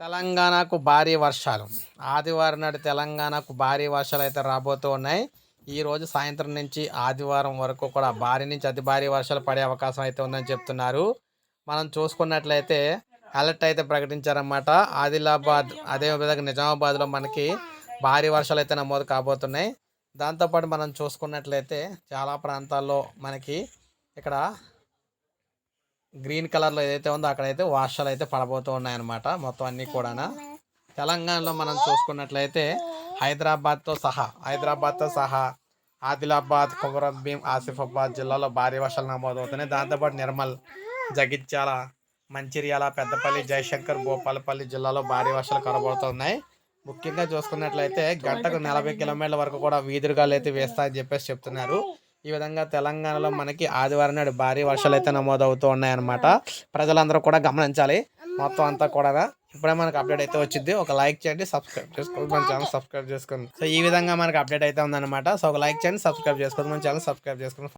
తెలంగాణకు భారీ వర్షాలు. ఆదివారం నాడు తెలంగాణకు భారీ వర్షాలు అయితే రాబోతూ ఉన్నాయి. ఈ రోజు సాయంత్రం నుంచి ఆదివారం వరకు కూడా భారీ నుంచి అతి భారీ వర్షాలు పడే అవకాశం అయితే ఉందని చెప్తున్నారు. మనం చూసుకున్నట్లయితే అలర్ట్ అయితే ప్రకటించారన్నమాట. ఆదిలాబాద్ అదేవిధంగా నిజామాబాద్లో మనకి భారీ వర్షాలు అయితే నమోదు కాబోతున్నాయి. దాంతోపాటు మనం చూసుకున్నట్లయితే చాలా ప్రాంతాల్లో మనకి ఇక్కడ గ్రీన్ కలర్లో ఏదైతే ఉందో అక్కడైతే వర్షాలు అయితే పడబోతూ ఉన్నాయన్నమాట మొత్తం అన్నీ కూడా తెలంగాణలో మనం చూసుకున్నట్లయితే హైదరాబాద్తో సహా హైదరాబాద్తో సహా ఆదిలాబాద్ కొమరంభీం ఆసిఫాబాద్ జిల్లాలో భారీ వర్షాలు నమోదవుతున్నాయి. దాంతోపాటు నిర్మల్ జగిత్యాల మంచిర్యాల పెద్దపల్లి జయశంకర్ భూపాలపల్లి జిల్లాలో భారీ వర్షాలు కనబడుతున్నాయి. ముఖ్యంగా చూసుకున్నట్లయితే గంటకు నలభై కిలోమీటర్ల వరకు కూడా వీధులుగాలు అయితే వేస్తాయని చెప్పేసి చెప్తున్నారు. ఈ విధంగా తెలంగాణలో మనకి ఆదివారం నాడు భారీ వర్షాలు అయితే నమోదవుతూ ఉన్నాయన్నమాట. ప్రజలందరూ కూడా గమనించాలి. మొత్తం అంతా కూడా ఇప్పుడే మనకు అప్డేట్ అయితే వచ్చింది ఒక లైక్ చేయండి సబ్స్క్రైబ్ చేసుకోండి. మన ఛానల్ సబ్స్క్రైబ్ చేసుకోండి. సో ఈ విధంగా మనకి అప్డేట్ అయితే ఉందన్నమాట. సో ఒక లైక్ చేయండి సబ్స్క్రైబ్ చేసుకోండి. మన ఛానల్ సబ్స్క్రైబ్ చేసుకోండి.